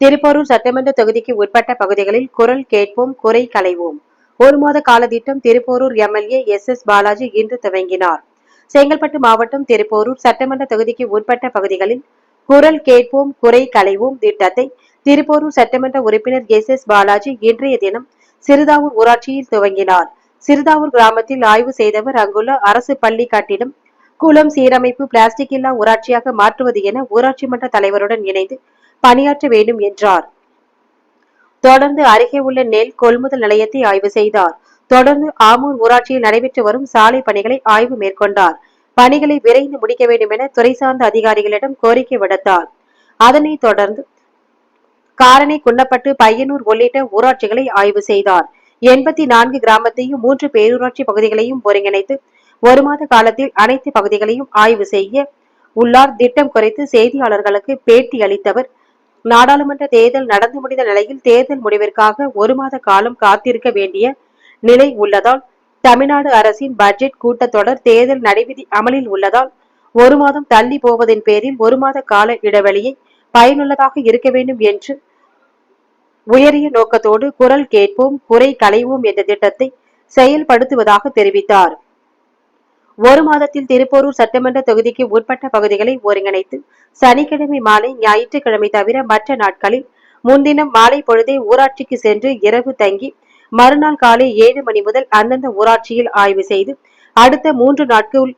திருப்போரூர் சட்டமன்ற தொகுதிக்கு உட்பட்ட பகுதிகளில் குரல் கேட்போம் குறை களைவோம். ஒரு மாத கால திட்டம் Thiruporur MLA S S Balaji இன்று துவங்கினார். செங்கல்பட்டு மாவட்டம் திருப்போரூர் சட்டமன்ற தொகுதிக்கு உட்பட்ட பகுதிகளில் குரல் கேட்போம் குறை களைவோம் திட்டத்தை திருப்போரூர் சட்டமன்ற உறுப்பினர் எஸ் எஸ் பாலாஜி இன்றைய தினம் சிறுதாவூர் ஊராட்சியில் துவங்கினார். சிறுதாவூர் கிராமத்தில் ஆய்வு செய்தவர் அங்குள்ள அரசு பள்ளி கட்டிடம் குளம் சீரமைப்பு பிளாஸ்டிக் இல்லா ஊராட்சியாக மாற்றுவது என ஊராட்சி மன்ற தலைவருடன் இணைந்து பணியாற்ற வேண்டும் என்றார். தொடர்ந்து அருகே உள்ள நெல் கொள்முதல் நிலையத்தை ஆய்வு செய்தார். தொடர்ந்து ஆமூர் ஊராட்சியில் நடைபெற்று வரும் சாலை பணிகளை ஆய்வு மேற்கொண்டார். பணிகளை விரைந்து முடிக்க வேண்டும் என துறை சார்ந்த அதிகாரிகளிடம் கோரிக்கை விடுத்தார். அதனை தொடர்ந்து காரணி குன்னப்பட்டு பையனூர் உள்ளிட்ட ஊராட்சிகளை ஆய்வு செய்தார். எண்பத்தி நான்கு கிராமத்தையும் மூன்று பேரூராட்சி பகுதிகளையும் ஒருங்கிணைத்து ஒரு மாத காலத்தில் அனைத்து பகுதிகளையும் ஆய்வு செய்ய உள்ளார். திட்டம் குறித்து செய்தியாளர்களுக்கு பேட்டி அளித்தவர் நாடாளுமன்ற தேர்தல் நடந்து முடிந்த நிலையில் தேர்தல் முடிவிற்காக ஒரு மாத காலம் காத்திருக்க வேண்டிய நிலை உள்ளதால் தமிழ்நாடு அரசின் பட்ஜெட் கூட்டத்தொடர் தேர்தல் நடைவிதி அமலில் உள்ளதால் ஒரு மாதம் தள்ளி போவதின் பேரில் ஒரு மாத கால இடைவெளியை பயனுள்ளதாக இருக்க வேண்டும் என்று உயரிய நோக்கத்தோடு குரல் கேட்போம் குறை களைவோம் என்ற திட்டத்தை செயல்படுத்துவதாக தெரிவித்தார். ஒரு மாதத்தில் திருப்போரூர் சட்டமன்ற தொகுதிக்கு உட்பட்ட பகுதிகளை ஒருங்கிணைத்து சனிக்கிழமை மாலை ஞாயிற்றுக்கிழமை தவிர மற்ற நாட்களில் முன்தினம் மாலை பொழுதே ஊராட்சிக்கு சென்று இரவு தங்கி மறுநாள் காலை ஏழு மணி முதல் அந்தந்த ஊராட்சியில் ஆய்வு செய்து அடுத்த மூன்று நாட்கள்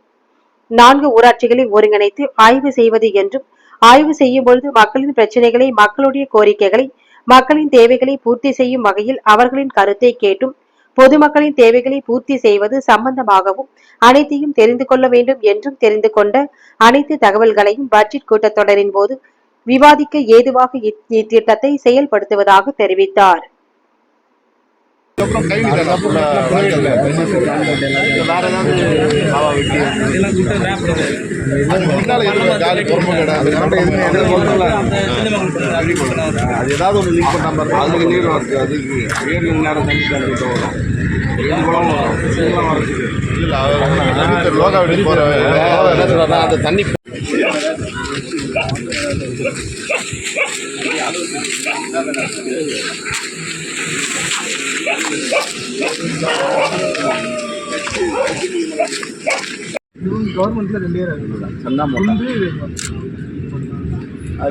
நான்கு ஊராட்சிகளை ஒருங்கிணைத்து ஆய்வு செய்வது என்றும் ஆய்வு செய்யும் பொழுது மக்களின் பிரச்சனைகளை மக்களுடைய கோரிக்கைகளை மக்களின் தேவைகளை பூர்த்தி செய்யும் வகையில் அவர்களின் கருத்தை கேட்டும் பொதுமக்களின் தேவைகளை பூர்த்தி செய்வது சம்பந்தமாகவும் அனைத்தையும் தெரிந்து கொள்ள வேண்டும் என்றும் தெரிந்து கொண்ட அனைத்து தகவல்களையும் பட்ஜெட் கூட்டத்தொடரின் போது விவாதிக்க ஏதுவாக இத்- இத்திட்டத்தை செயல்படுத்துவதாக தெரிவித்தார். அப்புறம் கையில் தரப்புல வேற ஏதாவது மாவா வெட்டி. அது ஏதாவது ஒரு லிங்க் பண்ணாம இருந்தா அதுக்கு நீர் வருது அதுக்கு நேரம் தண்ணி தண்ணி வரும். ஏழு குளம் கவர்மெண்ட்ல ரெண்டு சந்தா வந்து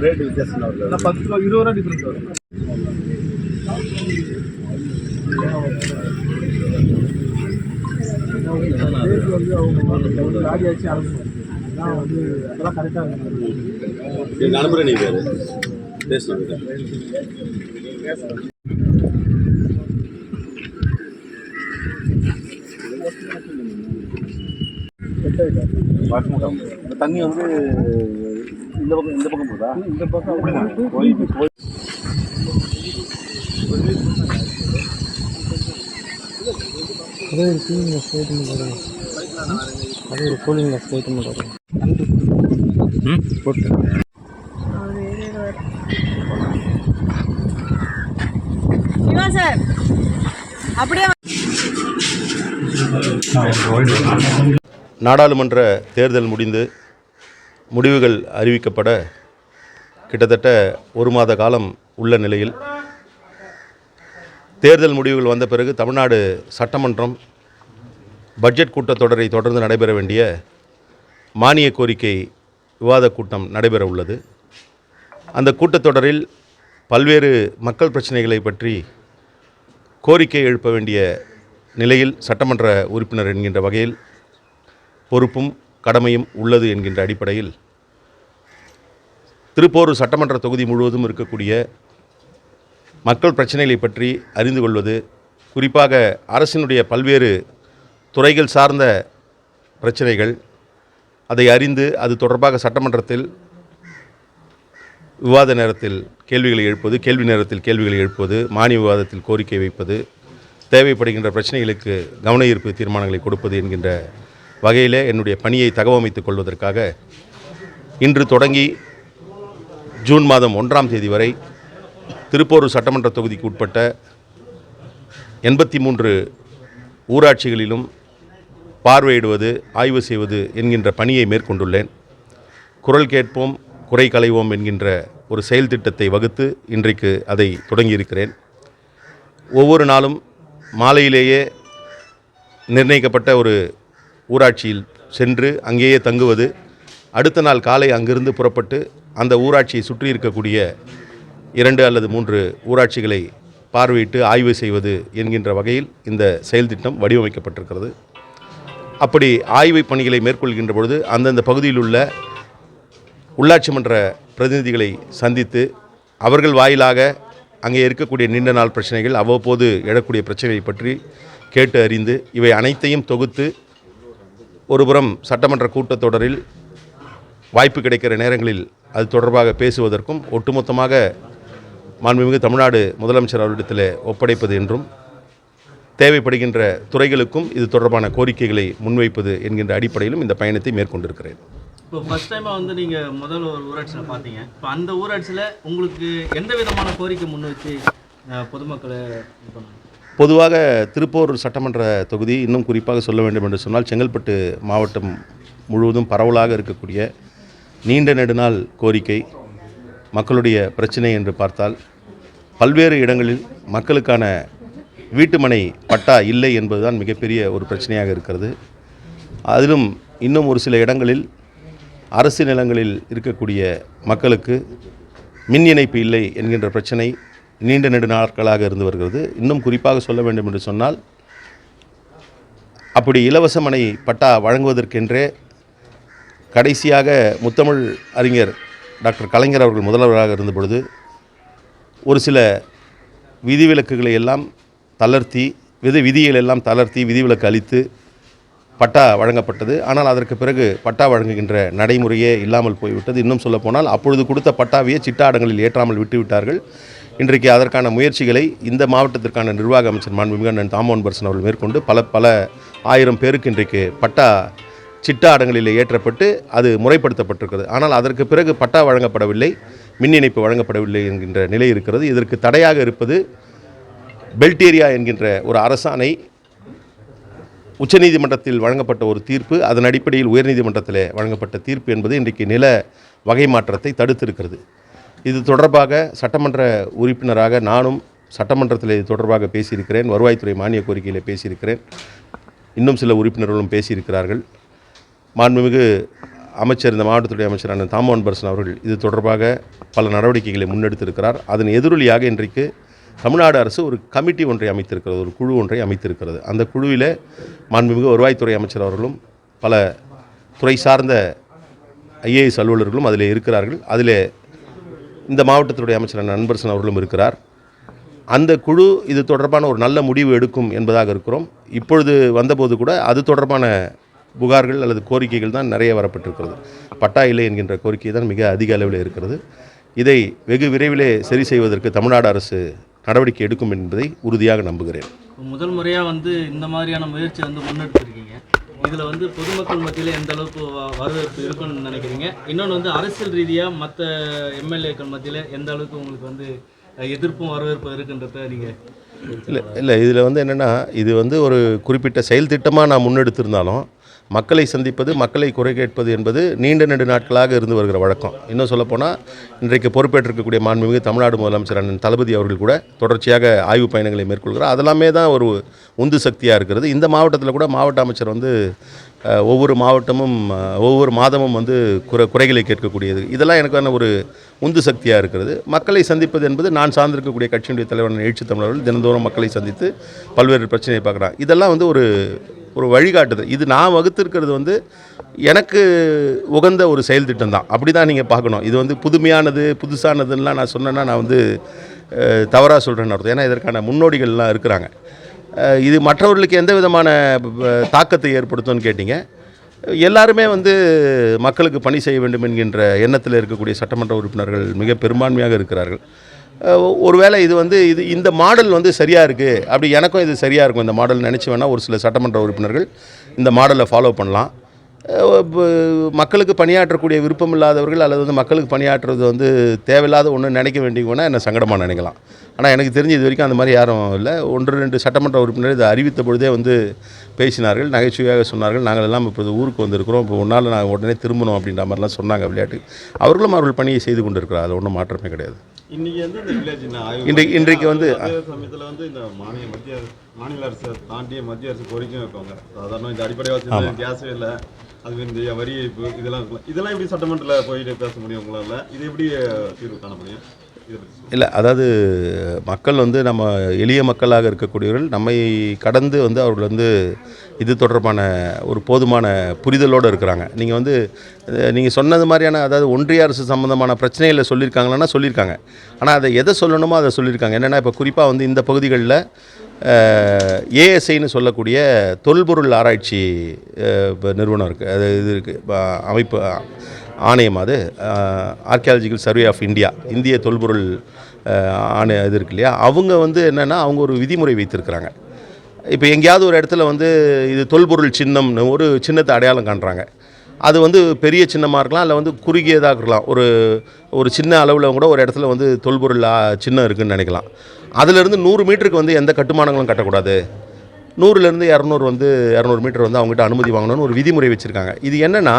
ரேட்டு வித்தியாசம் வருது. பத்து ரூபா இருபது ரூபா டிஃபரன்ஸ் வரும். ரேட் வந்து அவங்க லாரி ஆச்சு அனுப்பணும் அதான் வந்து அதெல்லாம் கரெக்டாக எங்கள் அனுப்புகிற நீ பேசணும் இந்த தண்ணி வந்து இந்த பக்கம் இந்த பக்கம் போதா இந்த பக்கம் போய் போய் அதே ஒரு கூலிங்கில் ஸ்டேட்மெண்ட் வரும் அதே ஒரு கூலிங்கில் ஸ்டேட்மெண்ட் வரும் ம் போட்டு. சிவா சார் அப்படியே நாடாளுமன்ற தேர்தல் முடிந்து முடிவுகள் அறிவிக்கப்பட கிட்டத்தட்ட ஒரு மாத காலம் உள்ள நிலையில் தேர்தல் முடிவுகள் வந்த பிறகு தமிழ்நாடு சட்டமன்றம் பட்ஜெட் கூட்டத்தொடரை தொடர்ந்து நடைபெற வேண்டிய மானிய கோரிக்கை விவாத கூட்டம் நடைபெற உள்ளது. அந்த கூட்டத்தொடரில் பல்வேறு மக்கள் பிரச்சனைகளை பற்றி கோரிக்கை எழுப்ப வேண்டிய நிலையில் சட்டமன்ற உறுப்பினர் என்கின்ற வகையில் பொறுப்பும் கடமையும் உள்ளது என்கின்ற அடிப்படையில் திருப்போரூர் சட்டமன்ற தொகுதி முழுவதும் இருக்கக்கூடிய மக்கள் பிரச்சனைகளை பற்றி அறிந்து கொள்வது குறிப்பாக அரசினுடைய பல்வேறு துறைகள் சார்ந்த பிரச்சனைகள் அதை அறிந்து அது தொடர்பாக சட்டமன்றத்தில் விவாத நேரத்தில் கேள்விகளை எழுப்பது கேள்வி நேரத்தில் கேள்விகளை எழுப்புவது மானிய விவாதத்தில் கோரிக்கை வைப்பது தேவைப்படுகின்ற பிரச்சனைகளுக்கு கவன ஈர்ப்பு தீர்மானங்களை கொடுப்பது என்கின்ற வகையில் என்னுடைய பணியை தகவமைத்துக் கொள்வதற்காக இன்று தொடங்கி ஜூன் மாதம் ஒன்றாம் தேதி வரை திருப்போரூர் சட்டமன்ற தொகுதிக்கு உட்பட்ட எண்பத்தி மூன்று ஊராட்சிகளிலும் பார்வையிடுவது ஆய்வு செய்வது என்கின்ற பணியை மேற்கொண்டுள்ளேன். குரல் கேட்போம் குறை களைவோம் என்கின்ற ஒரு செயல் திட்டத்தை வகுத்து இன்றைக்கு அதை தொடங்கியிருக்கிறேன். ஒவ்வொரு நாளும் மாலையிலேயே நிர்ணயிக்கப்பட்ட ஒரு ஊராட்சியில் சென்று அங்கேயே தங்குவது அடுத்த நாள் காலை அங்கிருந்து புறப்பட்டு அந்த ஊராட்சியை சுற்றி இருக்கக்கூடிய இரண்டு அல்லது மூன்று ஊராட்சிகளை பார்வையிட்டு ஆய்வு செய்வது என்கின்ற வகையில் இந்த செயல் திட்டம் வடிவமைக்கப்பட்டிருக்கிறது. அப்படி ஆய்வு பணிகளை மேற்கொள்கின்ற பொழுது அந்தந்த பகுதியில் உள்ள உள்ளாட்சி மன்ற பிரதிநிதிகளை சந்தித்து அவர்கள் வாயிலாக அங்கே இருக்கக்கூடிய நீண்ட நாள் பிரச்சனைகள் அவ்வப்போது எழக்கூடிய பிரச்சனைகளை பற்றி கேட்டு அறிந்து இவை அனைத்தையும் தொகுத்து ஒருபுறம் சட்டமன்ற கூட்டத்தொடரில் வாய்ப்பு கிடைக்கிற நேரங்களில் அது தொடர்பாக பேசுவதற்கும் ஒட்டுமொத்தமாக மாண்புமிகு தமிழ்நாடு முதலமைச்சர் அவரிடத்தில் ஒப்படைப்பது என்றும் தேவைப்படுகின்ற துறைகளுக்கும் இது தொடர்பான கோரிக்கைகளை முன்வைப்பது என்கின்ற அடிப்படையிலும் இந்த பயணத்தை மேற்கொண்டிருக்கிறேன். இப்போ ஃபஸ்ட் டைமாக வந்து நீங்கள் முதல் ஒரு ஊராட்சியில் பார்த்தீங்க. இப்போ அந்த ஊராட்சியில் உங்களுக்கு எந்த விதமான கோரிக்கை முன் வச்சு பொதுமக்களை இது பண்ணுங்க? பொதுவாக திருப்பூர் சட்டமன்ற தொகுதி இன்னும் குறிப்பாக சொல்ல வேண்டும் என்று சொன்னால் செங்கல்பட்டு மாவட்டம் முழுவதும் பரவலாக இருக்கக்கூடிய நீண்ட நெடுநாள் கோரிக்கை மக்களுடைய பிரச்சனை என்று பார்த்தால் பல்வேறு இடங்களில் மக்களுக்கான வீட்டுமனை பட்டா இல்லை என்பதுதான் மிகப்பெரிய ஒரு பிரச்சனையாக இருக்கிறது. அதிலும் இன்னும் ஒரு சில இடங்களில் அரசு நிலங்களில் இருக்கக்கூடிய மக்களுக்கு மின் இணைப்பு இல்லை என்கின்ற பிரச்சனை நீண்ட நெடு நாட்களாக இருந்து வருகிறது. இன்னும் குறிப்பாக சொல்ல வேண்டும் என்று சொன்னால் அப்படி இலவச மனை பட்டா வழங்குவதற்கென்றே கடைசியாக முத்தமிழ் அறிஞர் டாக்டர் கலைஞர் அவர்கள் முதல்வராக இருந்த பொழுது ஒரு சில விதிவிலக்குகளை எல்லாம் தளர்த்தி விதி விதிகள் எல்லாம் தளர்த்தி விதிவிலக்கு அளித்து பட்டா வழங்கப்பட்டது. ஆனால் அதற்கு பிறகு பட்டா வழங்குகின்ற நடைமுறையே இல்லாமல் போய்விட்டது. இன்னும் சொல்லப்போனால் அப்பொழுது கொடுத்த பட்டாவையே சிட்டாடங்களில் ஏற்றாமல் விட்டுவிட்டார்கள். இன்றைக்கு அதற்கான முயற்சிகளை இந்த மாவட்டத்திற்கான நிர்வாக அமைச்சர் மாண்புமிகு அண்ணன் தாமோன் பர்சன் அவர்கள் மேற்கொண்டு பல பல ஆயிரம் பேருக்கு இன்றைக்கு பட்டா சிட்டாடங்களில் ஏற்றப்பட்டு அது முறைப்படுத்தப்பட்டிருக்கிறது. ஆனால் அதற்கு பிறகு பட்டா வழங்கப்படவில்லை மின் இணைப்பு வழங்கப்படவில்லை என்கின்ற நிலை இருக்கிறது. இதற்கு தடையாக இருப்பது பெல்ட் ஏரியா என்கின்ற ஒரு அரசாணை உச்சநீதிமன்றத்தில் வழங்கப்பட்ட ஒரு தீர்ப்பு அதன் அடிப்படையில் உயர்நீதிமன்றத்தில் வழங்கப்பட்ட தீர்ப்பு என்பது இன்றைக்கு நில வகை மாற்றத்தை தடுத்திருக்கிறது. இது தொடர்பாக சட்டமன்ற உறுப்பினராக நானும் சட்டமன்றத்தில் இது தொடர்பாக பேசியிருக்கிறேன். வருவாய்த்துறை மானிய கோரிக்கையில் பேசியிருக்கிறேன். இன்னும் சில உறுப்பினர்களும் பேசியிருக்கிறார்கள். மாண்புமிகு அமைச்சர் இந்த மாவட்டத்துடைய அமைச்சரான தாமோன் பர்சன் அவர்கள் இது தொடர்பாக பல நடவடிக்கைகளை முன்னெடுத்திருக்கிறார். அதன் எதிரொலியாக இன்றைக்கு தமிழ்நாடு அரசு ஒரு கமிட்டி ஒன்றை அமைத்திருக்கிறது ஒரு குழு ஒன்றை அமைத்திருக்கிறது. அந்த குழுவில் மாண்புமிகு வருவாய்த்துறை அமைச்சர் அவர்களும் பல துறை சார்ந்த ஐஏஎஸ் அலுவலர்களும் அதில் இருக்கிறார்கள். அதில் இந்த மாவட்டத்துடைய அமைச்சர் நண்பர்சன் அவர்களும் இருக்கிறார். அந்த குழு இது தொடர்பான ஒரு நல்ல முடிவு எடுக்கும் என்பதாக இருக்கிறோம். இப்பொழுது வந்தபோது கூட அது தொடர்பான புகார்கள் அல்லது கோரிக்கைகள் தான் நிறைய வரப்பட்டிருக்கிறது. பட்டா இல்லை என்கின்ற கோரிக்கை தான் மிக அதிக அளவில் இருக்கிறது. இதை வெகு விரைவிலே சரி செய்வதற்கு தமிழ்நாடு அரசு நடவடிக்கை எடுக்கும் என்பதை உறுதியாக நம்புகிறேன். முதல் முறையாக வந்து இந்த மாதிரியான முயற்சி வந்து முன்னெடுத்திருக்கீங்க. இதில் வந்து பொதுமக்கள் மத்தியில் எந்த அளவுக்கு வரவேற்பு இருக்குன்னு நினைக்கிறீங்க? இன்னொன்று வந்து அரசியல் ரீதியாக மற்ற எம்எல்ஏக்கள் மத்தியில் எந்த அளவுக்கு உங்களுக்கு வந்து எதிர்ப்பும் வரவேற்பும் இருக்குன்றத நீங்கள் இல்லை இல்லை இதில் வந்து என்னென்னா இது வந்து ஒரு குறிப்பிட்ட செயல் திட்டமாக நான் முன்னெடுத்திருந்தாலும் மக்களை சந்திப்பது மக்களை குறை கேட்பது என்பது நீண்ட நெடு நாட்களாக இருந்து வருகிற வழக்கம். இன்னும் சொல்லப்போனால் இன்றைக்கு பொறுப்பேற்றிருக்கக்கூடிய மாண்புமிகு தமிழ்நாடு முதலமைச்சர் அண்ணன் தளபதி அவர்கள் கூட தொடர்ச்சியாக ஆய்வு பயணங்களை மேற்கொள்கிறார். அதெல்லாமே தான் ஒரு உந்து சக்தியாக இருக்கிறது. இந்த மாவட்டத்தில் கூட மாவட்ட அமைச்சர் வந்து ஒவ்வொரு மாவட்டமும் ஒவ்வொரு மாதமும் வந்து குறை குறைகளை கேட்கக்கூடியது. இதெல்லாம் எனக்கான ஒரு உந்து சக்தியாக இருக்கிறது. மக்களை சந்திப்பது என்பது நான் சார்ந்திருக்கக்கூடிய கட்சியினுடைய தலைவர் எழுச்சி தமிழர்கள் தினந்தோறும் மக்களை சந்தித்து பல்வேறு பிரச்சனையை பார்க்குறாங்க இதெல்லாம் வந்து ஒரு ஒரு வழிகாட்டுது இது நான் வகுத்திருக்கிறது வந்து எனக்கு உகந்த ஒரு செயல் திட்டம் தான் அப்படி தான் நீங்கள் பார்க்கணும். இது வந்து புதுமையானது புதுசானதுன்னெலாம் நான் சொன்னேன்னா நான் வந்து தவறாக சொல்கிறேன்னு அர்த்தம். ஏன்னா இதற்கான முன்னோடிகள்லாம் இருக்கிறாங்க. இது மற்றவர்களுக்கு எந்த விதமான தாக்கத்தை ஏற்படுத்தும்னு கேட்டிங்க. எல்லாருமே வந்து மக்களுக்கு பணி செய்ய வேண்டும் என்கின்ற எண்ணத்தில் இருக்கக்கூடிய சட்டமன்ற உறுப்பினர்கள் மிக பெரும்பான்மையாக இருக்கிறார்கள். ஒருவேளை இது வந்து இது இந்த மாடல் வந்து சரியாக இருக்குது அப்படி எனக்கும் இது சரியாக இருக்கும். இந்த மாடல் நினச்சி வேணால் ஒரு சில சட்டமன்ற உறுப்பினர்கள் இந்த மாடலை ஃபாலோ பண்ணலாம். மக்களுக்கு பணியாற்றக்கூடிய விருப்பம் இல்லாதவர்கள் அல்லது வந்து மக்களுக்கு பணியாற்றுறது வந்து தேவையில்லாத ஒன்று நினைக்க வேண்டியவங்கன்னா என்ன சங்கடமாக நினைக்கலாம். ஆனால் எனக்கு தெரிஞ்சு இது வரைக்கும் அந்த மாதிரி யாரும் இல்லை. ஒன்று ரெண்டு சட்டமன்ற உறுப்பினர் இதை அறிவித்த பொழுதே வந்து பேசினார்கள். நகைச்சுவையாக சொன்னார்கள். நாங்கள் எல்லாம் இப்போ ஊருக்கு வந்திருக்கிறோம். இப்போ ஒரு நாள் நாங்கள் உடனே திரும்பணும் அப்படின்ற மாதிரிலாம் சொன்னாங்க விளையாட்டு. அவர்களும் அவர்கள் பணியை செய்து கொண்டிருக்கிறார். அது ஒன்றும் மாற்றமே கிடையாது. இன்னைக்கு வந்து இந்த வில்லேஜ் இன்றைக்கு- இன்றைக்கு வந்து- அதே சமயத்தில் வந்து இந்த மாநில மத்திய மாநில அரசு தாண்டிய மத்திய அரசு கோரிக்கையும் வைப்பாங்க. சாதாரண இந்த அடிப்படை வசதி கேஸே இல்லை. அது இந்த வரி இதெல்லாம் இதெல்லாம் எப்படி சட்டமன்றத்தில் போயிட்டு பேச முடியும் உங்களால்? இது எப்படி தீர்வு காண முடியும். இல்லை அதாவது மக்கள் வந்து நம்ம எளிய மக்களாக இருக்கக்கூடியவர்கள் நம்மை கடந்து வந்து அவர்கள் வந்து இது தொடர்பான ஒரு போதுமான புரிதலோடு இருக்கிறாங்க. நீங்கள் வந்து நீங்கள் சொன்னது மாதிரியான அதாவது ஒன்றிய அரசு சம்மந்தமான பிரச்சனைகளை சொல்லியிருக்காங்களான்னா சொல்லியிருக்காங்க. ஆனால் அதை எதை சொல்லணுமோ அதை சொல்லியிருக்காங்க. என்னென்னா இப்போ குறிப்பாக வந்து இந்த பகுதிகளில் ஏஎஸ்ஐன்னு சொல்லக்கூடிய தொல்பொருள் ஆராய்ச்சி நிறுவனம் இருக்குது அது இது இருக்குது அமைப்பு ஆணையம் அது. ஆர்கியாலஜிக்கல் சர்வே ஆஃப் இந்தியா இந்திய தொல்பொருள் ஆணையம் இது இருக்கு இல்லையா? அவங்க வந்து என்னென்னா அவங்க ஒரு விதிமுறை வைத்திருக்கிறாங்க. இப்போ எங்கேயாவது ஒரு இடத்துல வந்து இது தொல்பொருள் சின்னம்னு ஒரு சின்னத்தை அடையாளம் காண்றாங்க. அது வந்து பெரிய சின்னமாக இருக்கலாம் இல்லை வந்து குறுகியதாக இருக்கலாம். ஒரு ஒரு சின்ன அளவில் கூட ஒரு இடத்துல வந்து தொல்பொருள் சின்னம் இருக்குன்னு நினைக்கலாம். அதிலிருந்து நூறு மீட்டருக்கு வந்து எந்த கட்டுமானங்களும் கட்டக்கூடாது. நூறுலேருந்து இரநூறு வந்து இரநூறு மீட்டர் வந்து அவங்ககிட்ட அனுமதி வாங்கணும்னு ஒரு விதிமுறை வச்சுருக்காங்க. இது என்னென்னா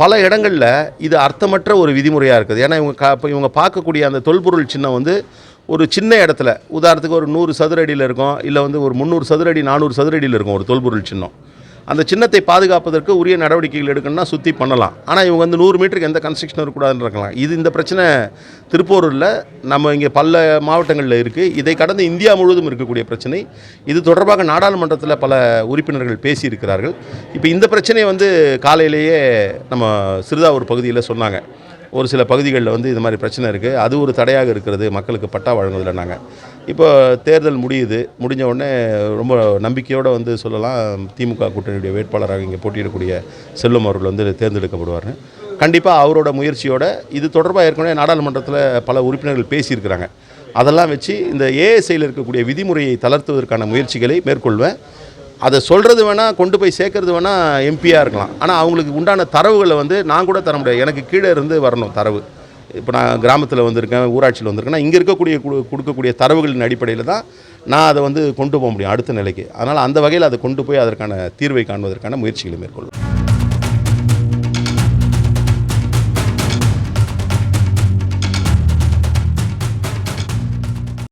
பல இடங்களில் இது அர்த்தமற்ற ஒரு விதிமுறையாக இருக்குது. ஏன்னா இவங்க கா இவங்க பார்க்கக்கூடிய அந்த தொல்பொருள் சின்னம் வந்து ஒரு சின்ன இடத்துல உதாரணத்துக்கு ஒரு நூறு சதுர அடியில் இருக்கும் இல்லை வந்து ஒரு முந்நூறு சதுர அடி நானூறு சதுர அடியில் இருக்கும் ஒரு தொல்பொருள் சின்னம். அந்த சின்னத்தை பாதுகாப்பதற்கு உரிய நடவடிக்கைகள் எடுக்கணும்னா சுற்றி பண்ணலாம். ஆனால் இவங்க வந்து நூறு மீட்டருக்கு எந்த கன்ஸ்ட்ரக்ஷன் இருக்கக்கூடாதுன்னு இருக்கலாம் இது இந்த பிரச்சனை திருப்பூரில் நம்ம இங்கே பல மாவட்டங்களில் இருக்குது இதை கடந்து இந்தியா முழுவதும் இருக்கக்கூடிய பிரச்சனை. இது தொடர்பாக நாடாளுமன்றத்தில் பல உறுப்பினர்கள் பேசியிருக்கிறார்கள். இப்போ இந்த பிரச்சனையை வந்து காலையிலேயே நம்ம சிறுதாவூர் பகுதியில் சொன்னாங்க. ஒரு சில பகுதிகளில் வந்து இது மாதிரி பிரச்சனை இருக்குது அது ஒரு தடையாக இருக்கிறது. மக்களுக்கு பட்டா வழங்குவதில் நாங்கள் இப்போ தேர்தல் முடியுது முடிஞ்ச உடனே ரொம்ப நம்பிக்கையோடு வந்து சொல்லலாம் திமுக கூட்டணியுடைய வேட்பாளராக இங்கே போட்டியிடக்கூடிய செல்வம் அவர்கள் வந்து தேர்ந்தெடுக்கப்படுவார் கண்டிப்பாக அவரோட முயற்சியோட இது தொடர்பாக ஏற்கனவே நாடாளுமன்றத்தில் பல உறுப்பினர்கள் பேசியிருக்கிறாங்க. அதெல்லாம் வச்சு இந்த ஏஎஸ்ஐயில் இருக்கக்கூடிய விதிமுறையை தளர்த்துவதற்கான முயற்சிகளை மேற்கொள்வேன். அதை சொல்கிறது வேணால் கொண்டு போய் சேர்க்கறது வேணால் எம்பியாக இருக்கலாம். ஆனால் அவங்களுக்கு உண்டான தரவுகளை வந்து நான் கூட தர முடியாது. எனக்கு கீழே இருந்து வரணும் தரவு. இப்போ நான் கிராமத்தில் வந்திருக்கேன் ஊராட்சியில் வந்திருக்கேன்னா இங்கே இருக்கக்கூடிய கு- கொடுக்கக்கூடிய தரவுகளின் அடிப்படையில் தான் நான் அதை வந்து கொண்டு போக முடியும் அடுத்த நிலைக்கு. அதனால் அந்த வகையில் அதை கொண்டு போய் அதற்கான தீர்வை காண்பதற்கான முயற்சிகளை மேற்கொள்வேன்